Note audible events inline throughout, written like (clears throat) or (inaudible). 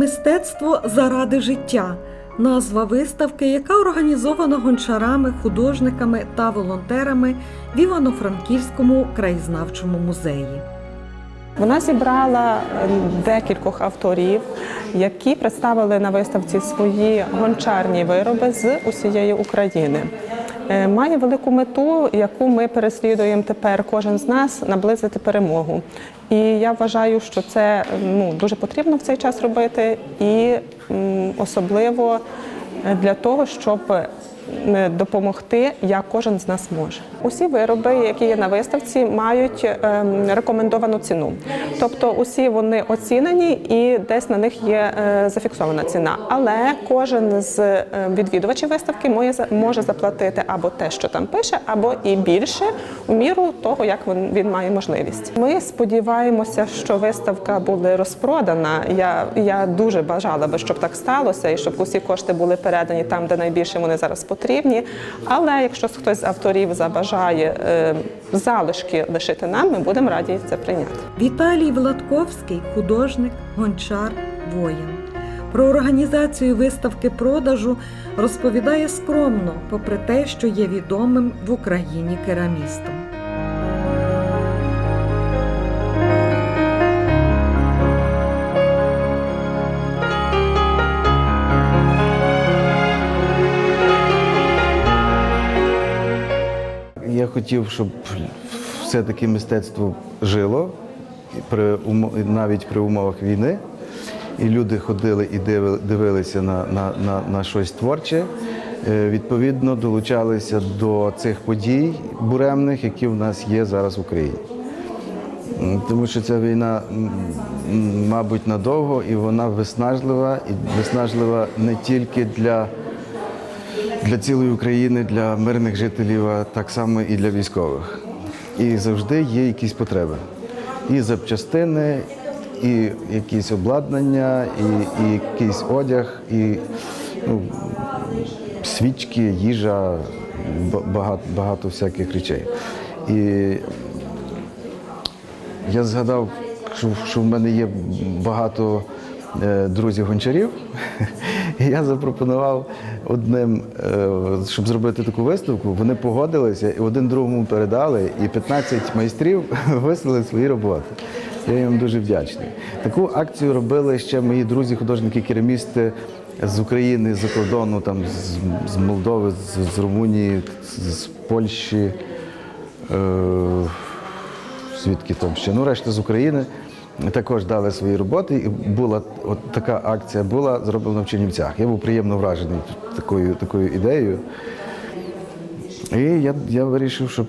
Мистецтво заради життя назва виставки, яка організована гончарами, художниками та волонтерами в Івано-Франківському краєзнавчому музеї. Вона зібрала е, декількох авторів, які представили на виставці свої гончарні вироби з усієї України. Е, Має велику мету, яку ми переслідуємо тепер кожен з нас наблизити перемогу. І я вважаю, що це ну, дуже потрібно в цей час робити, і особливо для того, щоб допомогти, як кожен з нас може. Усі вироби, які є на виставці, мають ем, рекомендовану ціну. Тобто, усі вони оцінені і десь на них є е, зафіксована ціна. Але кожен з е, відвідувачів виставки може заплатити або те, що там пише, або і більше у міру того, як він має можливість. Ми сподіваємося, що виставка буде розпродана. Я, я дуже бажала би, щоб так сталося, і щоб усі кошти були передані там, де найбільше вони зараз потрібні. Але якщо хтось з авторів забажає е, залишки лишити нам, ми будемо раді це прийняти. Віталій Владковський, художник, гончар, воїн. Про організацію виставки продажу розповідає скромно, попри те, що є відомим в Україні керамістом. Хотів, щоб все-таки мистецтво жило при навіть при умовах війни. І люди ходили і диви- дивилися на, на, на, на щось творче. Е, Відповідно, долучалися до цих подій буремних, які в нас є зараз в Україні. Тому що ця війна, мабуть, надовго, і вона виснажлива, і виснажлива не тільки для для цілої України, для мирних жителів, а так само і для військових. І завжди є якісь потреби. І запчастини, і якісь обладнання, і, і якийсь одяг, і ну, свічки, їжа, багато, багато всяких речей. І я згадав, що, що в мене є багато е, друзів-гончарів. (laughs) Я запропонував одним, е, щоб зробити таку виставку. Вони погодилися і один другому передали, і 15 майстрів (laughs) вислали свої роботи. Я їм дуже вдячний. Таку акцію робили ще мої друзі, художники, керамісти з України, з-за кордону, там, з, з Молдови, з, з Румунії, з, з Польщі. Е, звідки там ще. Ну, решта з України також дали свої роботи. І була от така акція була зроблена в Чернівцях. Я був приємно вражений такою, такою ідеєю. І я, я вирішив, щоб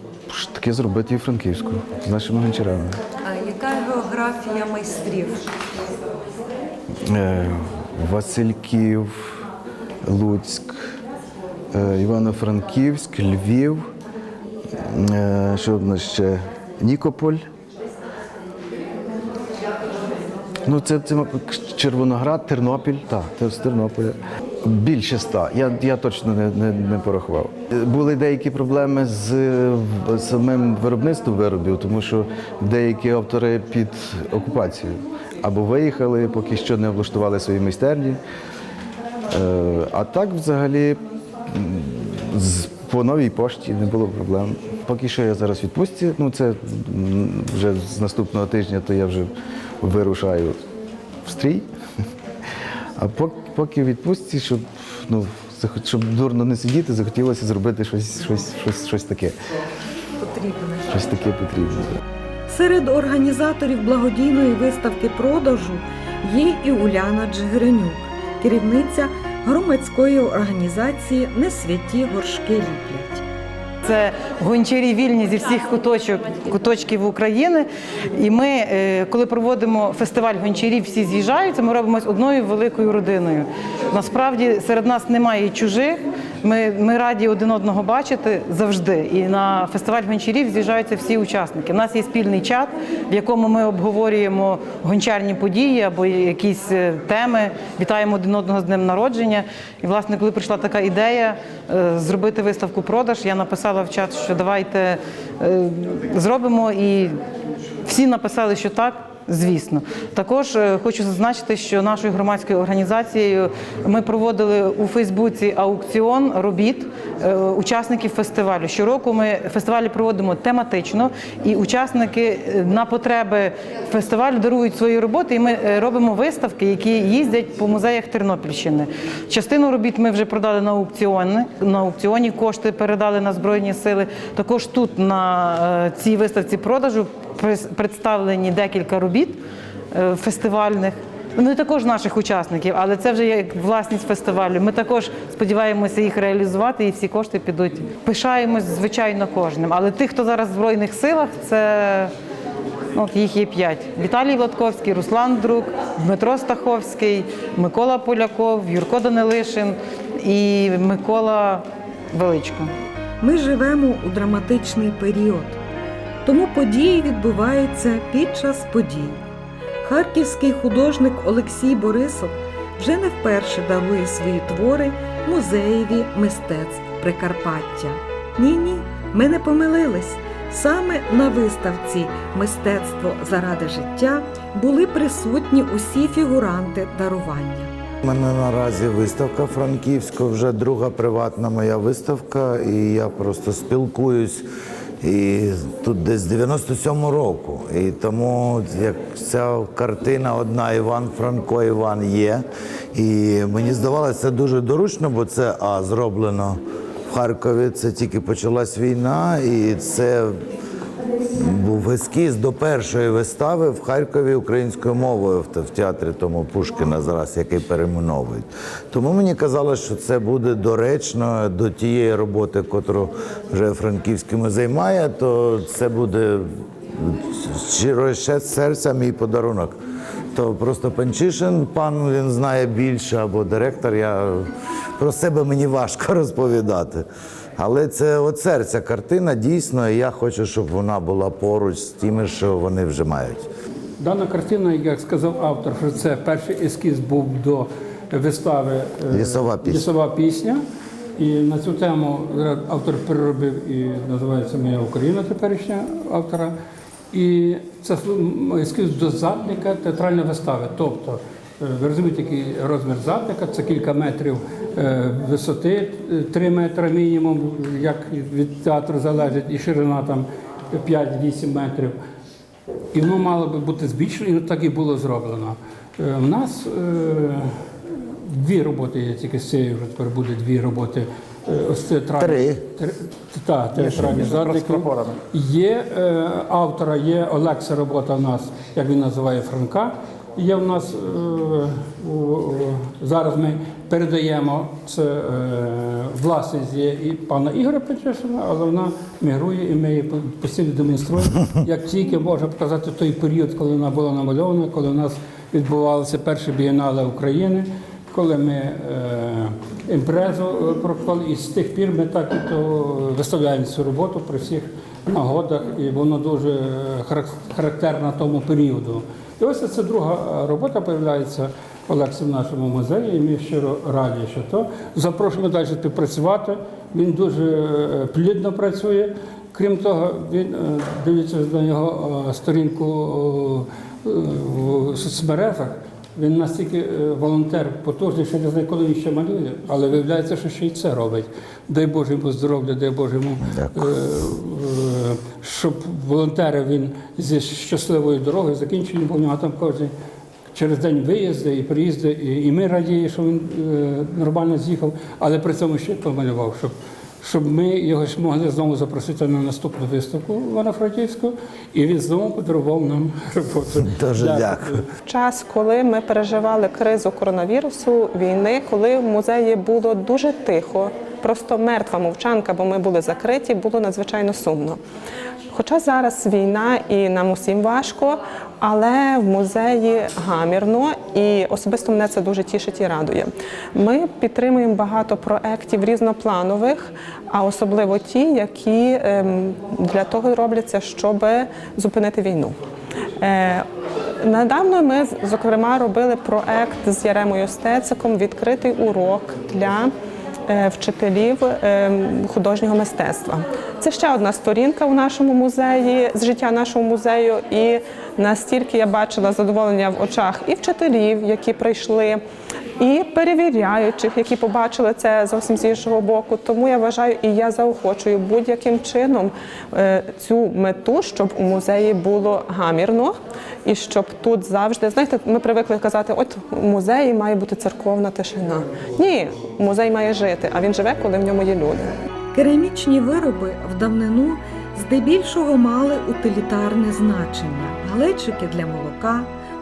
таке зробити і Франківську з нашими гончарами. А яка географія майстрів? Е, Васильків, Луцьк, е, Івано-Франківськ, Львів, е, що в нас ще? Нікополь. Ну, це, це Червоноград, Тернопіль, так, це з Тернополя. Більше ста. Я, я точно не, не, не порахував. Були деякі проблеми з самим виробництвом виробів, тому що деякі автори під окупацією або виїхали, поки що не облаштували свої майстерні. Е, А так взагалі з, по новій пошті не було проблем. Поки що я зараз відпустці, ну це вже з наступного тижня, то я вже вирушаю в стрій. А поки, відпустці, щоб, ну, щоб дурно не сидіти, захотілося зробити щось, щось, щось, щось таке. Потрібне. Щось таке потрібне. Серед організаторів благодійної виставки продажу є і Уляна Джигиренюк, керівниця громадської організації Не святі горшки ліплять. Це гончарі вільні зі всіх куточок, куточків України. І ми, е, коли проводимо фестиваль гончарів, всі з'їжджаються, ми робимо з одною великою родиною. Насправді серед нас немає чужих. Ми, ми раді один одного бачити завжди. І на фестиваль гончарів з'їжджаються всі учасники. У нас є спільний чат, в якому ми обговорюємо гончарні події або якісь е, теми, вітаємо один одного з днем народження. І, власне, коли прийшла така ідея е, зробити виставку продаж, я написала в чат, що давайте е, зробимо і всі написали, що так. Звісно, також е, хочу зазначити, що нашою громадською організацією ми проводили у Фейсбуці аукціон робіт е, учасників фестивалю. Щороку ми фестивалі проводимо тематично, і учасники е, на потреби фестивалю дарують свої роботи. І ми робимо виставки, які їздять по музеях Тернопільщини. Частину робіт ми вже продали на аукціони. На аукціоні кошти передали на збройні сили. Також тут на цій виставці продажу представлені декілька робіт е, фестивальних. Ну і також наших учасників, але це вже як власність фестивалю. Ми також сподіваємося їх реалізувати, і всі кошти підуть. Пишаємось, звичайно, кожним. Але тих, хто зараз в збройних силах, це ну, їх є п'ять: Віталій Владковський, Руслан Друк, Дмитро Стаховський, Микола Поляков, Юрко Данилишин і Микола Величко. Ми живемо у драматичний період, тому події відбуваються під час подій. Харківський художник Олексій Борисов вже не вперше дарує свої твори музеєві мистецтв Прикарпаття. Ні, ні, ми не помилились. Саме на виставці Мистецтво заради життя були присутні усі фігуранти дарування. У мене наразі виставка Франківська, вже друга приватна моя виставка, і я просто спілкуюсь. І тут десь з 97-му року. І тому як ця картина одна Іван Франко Іван є. І мені здавалося, дуже доручно, бо це а зроблено в Харкові. Це тільки почалась війна, і це був ескіз до першої вистави в Харкові українською мовою в театрі тому Пушкіна зараз, який перейменовують. Тому мені казали, що це буде доречно до тієї роботи, котру вже Франківський музей має, то це буде щиро ще з серця мій подарунок. То просто Панчишин, пан він знає більше або директор. Я про себе мені важко (laughs) розповідати. Але це от серця картина дійсно, і я хочу, щоб вона була поруч з тими, що вони вже мають. Дана картина, як сказав автор, що це перший ескіз був до вистави е, Лісова пісня. «Лісова пісня». І на цю тему автор переробив і називається Моя Україна теперішня автора. І це ескіз до задника театральної вистави. Тобто, ви розумієте, який розмір задника, це кілька метрів е, висоти, 3 метри мінімум, як від театру залежить, і ширина там 5-8 метрів. І воно мало би бути збільшено, і так і було зроблено. Е, У нас е, дві роботи є, тільки з цією вже тепер буде дві роботи. е, Ось театральні. Три. Та, театральні задники. Є е, автора, є Олекса робота в нас, як він називає Франка. Є в нас е, зараз ми передаємо це е, власність і пана Ігоря Печешина, але вона мігрує і ми її постійно демонструємо. Як тільки можна показати той період, коли вона була намальована, коли у нас відбувалися перші бієнале України, коли ми е, імпрезу провели, і з тих пір ми так і то виставляємо цю роботу при всіх нагодах, і воно дуже характерно тому періоду. І ось ця друга е, робота з'являється Олексій в нашому музеї, і ми щиро раді, що то. Запрошуємо далі працювати. Він дуже е, плідно працює. Крім того, він дивиться на його е, сторінку е, в соцмережах. Він настільки е, волонтер потужний, що не знаю, коли він ще малює, але виявляється, що ще й це робить. Дай Боже йому здоров'я, дай Боже йому, е, е, щоб волонтери він зі щасливою дорогою закінчення, бо в нього там кожен через день виїзди і приїзди, і, ми радіємо, що він нормально з'їхав, але при цьому ще помалював, щоб, щоб ми його змогли знову запросити на наступну виставку Івано-Франківську, і він знову подарував нам роботу. Дуже дякую. В час, коли ми переживали кризу коронавірусу, війни, коли в музеї було дуже тихо, просто мертва мовчанка, бо ми були закриті, було надзвичайно сумно. Хоча зараз війна і нам усім важко, але в музеї гамірно і особисто мене це дуже тішить і радує. Ми підтримуємо багато проєктів різнопланових, а особливо ті, які ем, для того робляться, щоб зупинити війну. Е, Недавно ми, зокрема, робили проект з Яремою Стециком відкритий урок для вчителів е, художнього мистецтва. Це ще одна сторінка у нашому музеї з життя нашого музею. І настільки я бачила задоволення в очах і вчителів, які прийшли, і перевіряючих, які побачили це зовсім з іншого боку. Тому я вважаю і я заохочую будь-яким чином е, цю мету, щоб у музеї було гамірно і щоб тут завжди знаєте, ми привикли казати, от у музеї має бути церковна тишина. Ні, музей має жити, а він живе, коли в ньому є люди. Керамічні вироби в давнину здебільшого мали утилітарне значення: галечики для молока,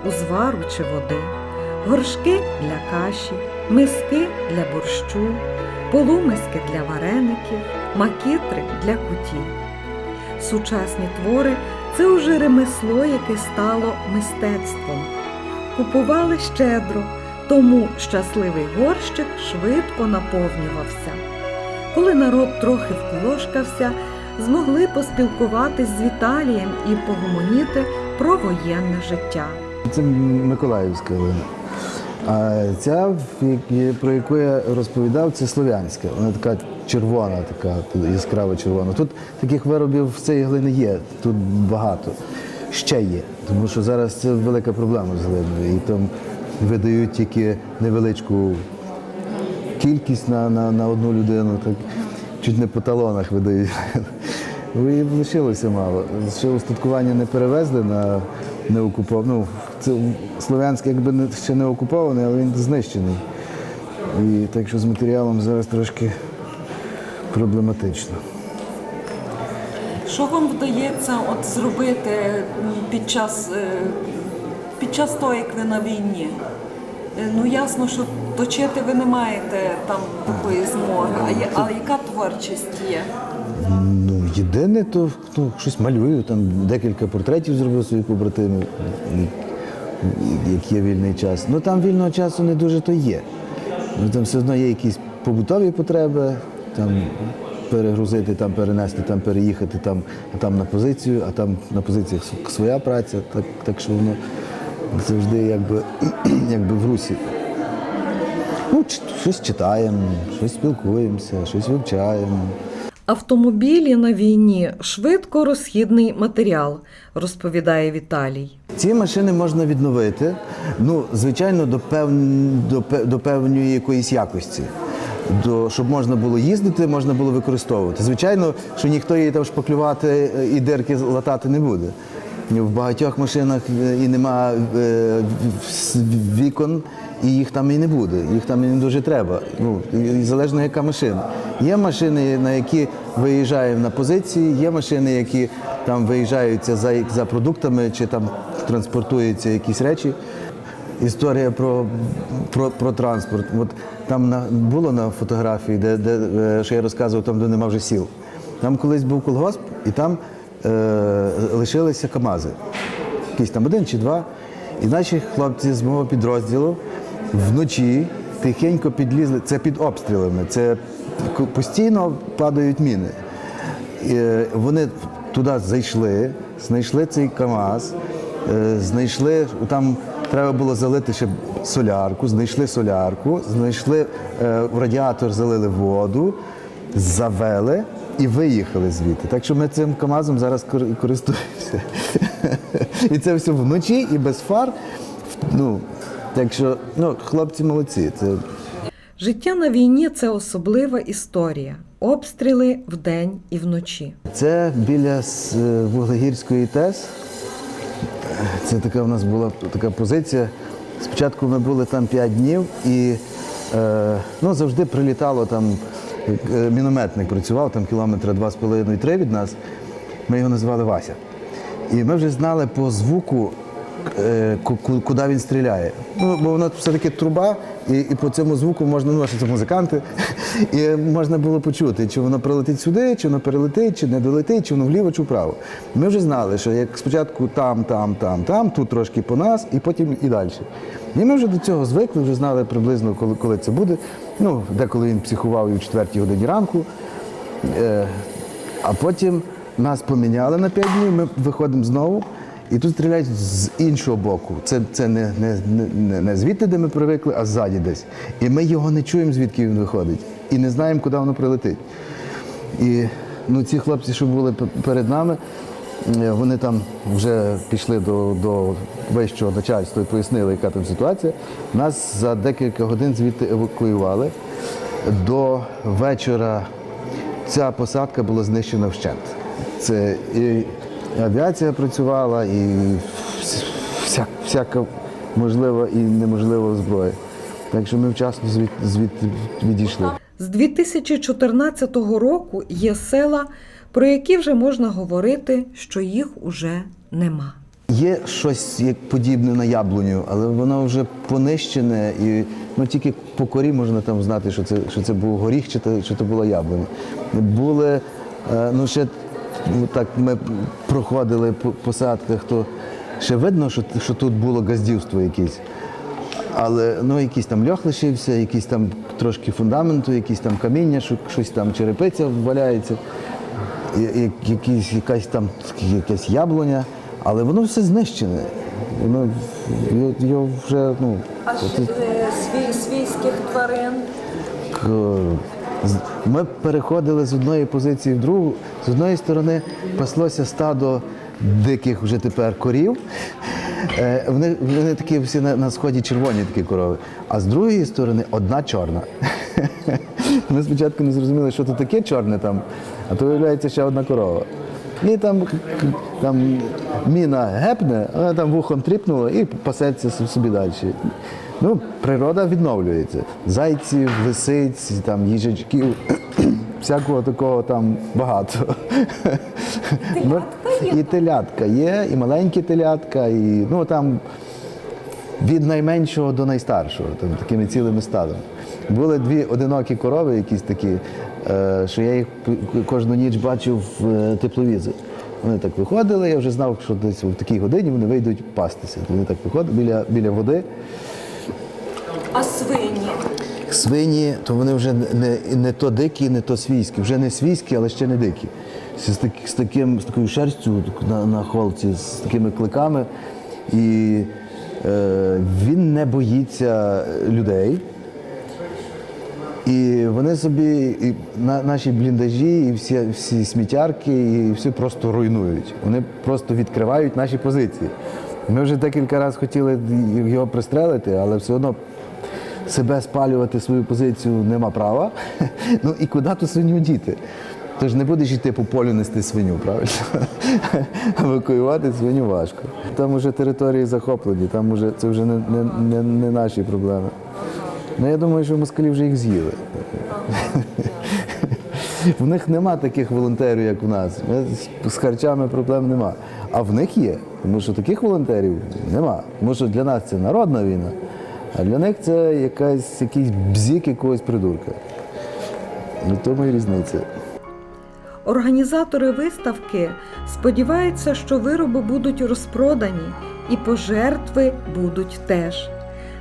узвару чи води, горшки для каші, миски для борщу, полумиски для вареників, макітри для кутів. Сучасні твори це уже ремесло, яке стало мистецтвом. Купували щедро, тому щасливий горщик швидко наповнювався. Коли народ трохи вколошкався, змогли поспілкуватись з Віталієм і погомоніти про воєнне життя. Це Миколаївська. А ця, про яку я розповідав, це слов'янська. Вона така червона, така яскраво червона. Тут таких виробів з цієї глини є, тут багато. Ще є. Тому що зараз це велика проблема з глиною. І там видають тільки невеличку кількість на, на, на одну людину, так чуть не по талонах видають. (laughs) І лишилося мало. Ще устаткування не перевезли на неокупований. Ну, це Слов'янський якби не, ще не окупований, але він знищений. І так що з матеріалом зараз трошки проблематично. Що вам вдається от зробити під час, е, під час того, як ви на війні? Е, Ну ясно, що точити ви не маєте там такої змоги. А, є- а яка творчість є? Ну, єдине, то ну, щось малюю, там декілька портретів зробив своїх побратимів, як є вільний час. Ну там вільного часу не дуже то є. Ну, там все одно є якісь побутові потреби, там перегрузити, там перенести, там переїхати, там, там на позицію, а там на позиціях своя праця, так, так що воно завжди якби, (clears throat) якби в русі. Ну, щось читаємо, щось спілкуємося, щось вивчаємо. Автомобілі на війні швидко розхідний матеріал, розповідає Віталій. Ці машини можна відновити, ну, звичайно, до, пев... до, пе- до певної якоїсь якості. До, щоб можна було їздити, можна було використовувати. Звичайно, що ніхто її там шпаклювати е, і дирки латати не буде. В багатьох машинах е, і нема е, вікон, і їх там і не буде. Їх там і не дуже треба. Ну, і залежно яка машина. Є машини, на які виїжджаємо на позиції, є машини, які там виїжджаються за, за продуктами чи там транспортуються якісь речі. Історія про, про, про транспорт. От там на, було на фотографії, де, де, е, що я розказував, там, де нема вже сіл. Там колись був колгосп, і там е, лишилися КАМАЗи. Якийсь там один чи два. І наші хлопці з мого підрозділу вночі тихенько підлізли. Це під обстрілами, це постійно падають міни. І, е, Вони туди зайшли, знайшли цей КАМАЗ, е, знайшли, там треба було залити ще солярку, знайшли солярку, знайшли в радіатор, залили воду, завели і виїхали звідти. Так що ми цим КАМАЗом зараз кор- користуємося. І це все вночі і без фар. Ну, так що ну, хлопці молодці. Це Життя на війні це особлива історія. Обстріли вдень і вночі. Це біля е, Вуглегірської ТЕС. Це така в нас була така позиція. Спочатку ми були там 5 днів і е, ну, завжди прилітало там, мінометник працював, там кілометра 2,5-3 від нас. Ми його називали Вася. І ми вже знали по звуку, е, ку- ку- куди він стріляє. Ну, бо воно все-таки труба, і, і по цьому звуку можна, ну, це музиканти, (laughs) і можна було почути, чи воно прилетить сюди, чи воно перелетить, чи не долетить, чи воно вліво, чи вправо. Ми вже знали, що як спочатку там, там, там, там, тут трошки по нас, і потім і далі. І ми вже до цього звикли, вже знали приблизно, коли, коли це буде. Ну, деколи він психував і в четвертій годині ранку. Е, а потім нас поміняли на 5 днів, ми виходимо знову. І тут стріляють з іншого боку. Це, це не, не, не, не звідти, де ми привикли, а ззаді десь. І ми його не чуємо, звідки він виходить. І не знаємо, куди воно прилетить. І ну, ці хлопці, що були перед нами, е, вони там вже пішли до, до вищого начальства і пояснили, яка там ситуація. Нас за декілька годин звідти евакуювали. До вечора ця посадка була знищена вщент. Це і авіація працювала, і вся, всяка можлива і неможлива зброя. Так що ми вчасно звід, звідти відійшли. З 2014 року є села, про які вже можна говорити, що їх уже нема. Є щось як подібне на яблуню, але воно вже понищене, і ну тільки по корі можна там знати, що це, що це був горіх, чи це, чи це була яблуня. Були, е, ну ще так ми проходили по посадках, то ще видно, що, що тут було газдівство якесь. Але ну, якийсь там льох лишився, якийсь там трошки фундаменту, якісь там каміння, що- щось там черепиця валяється, і- якась там якась яблуня, але воно все знищене. Воно його- вже ну, от- свійських тварин. К- Ми переходили з одної позиції в другу. З одної сторони паслося стадо диких вже тепер корів. Е, Вони, вони такі всі на, на сході червоні такі корови. А з другої сторони одна чорна. (laughs) Ми спочатку не зрозуміли, що тут таке чорне там, а то виявляється ще одна корова. І там, там міна гепне, вона там вухом тріпнула і пасеться собі далі. Ну, природа відновлюється. Зайців, лисиць, там, їжачків, (clears throat) всякого такого там багато. Ну, і телятка є, і маленькі телятка, і ну там від найменшого до найстаршого, там, такими цілими стадами. Були дві одинокі корови, якісь такі, е, що я їх кожну ніч бачив в е, тепловізорі. Вони так виходили, я вже знав, що десь в такій годині вони вийдуть пастися. Вони так виходили біля, біля води. А свині? Свині, то вони вже не, не то дикі, не то свійські. Вже не свійські, але ще не дикі. З, так, з, таким, з такою шерстю на, на холці, з такими кликами. І е, він не боїться людей. І вони собі, і на, наші бліндажі, і всі, всі сміттярки, і все просто руйнують. Вони просто відкривають наші позиції. Ми вже декілька разів хотіли його пристрелити, але все одно себе спалювати свою позицію нема права. (laughs) Ну і куди ту свиню діти? Тож не будеш йти по полю нести свиню, правильно? (laughs) Евакуювати свиню важко. Там вже території захоплені, там уже, це вже не, не, не, не наші проблеми. Ну, я думаю, що москалі вже їх з'їли. (laughs) В них нема таких волонтерів, як у нас. З харчами проблем нема. А в них є, тому що таких волонтерів нема. Тому що для нас це народна війна, а для них це якась, якийсь бзік якогось придурка. Ну, тому і різниця. Організатори виставки сподіваються, що вироби будуть розпродані і пожертви будуть теж.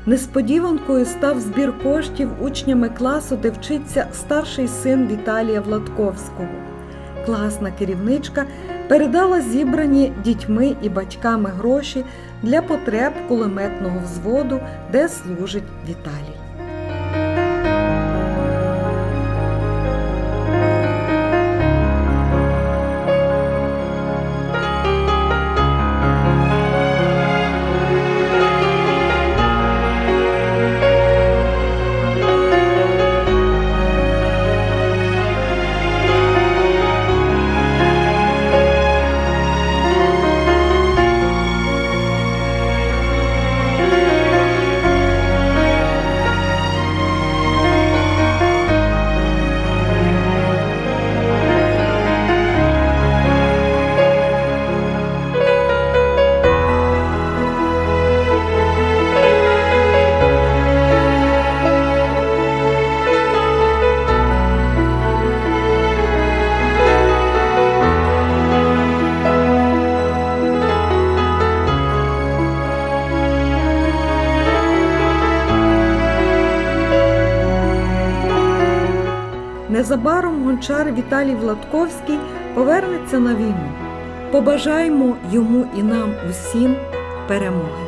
Несподіванкою став збір коштів учнями класу, де вчиться старший син Віталія Владковського. Класна керівничка передала зібрані дітьми і батьками гроші для потреб кулеметного взводу, де служить Віталій. Гончар Віталій Владковський повернеться на війну. Побажаємо йому і нам усім перемоги.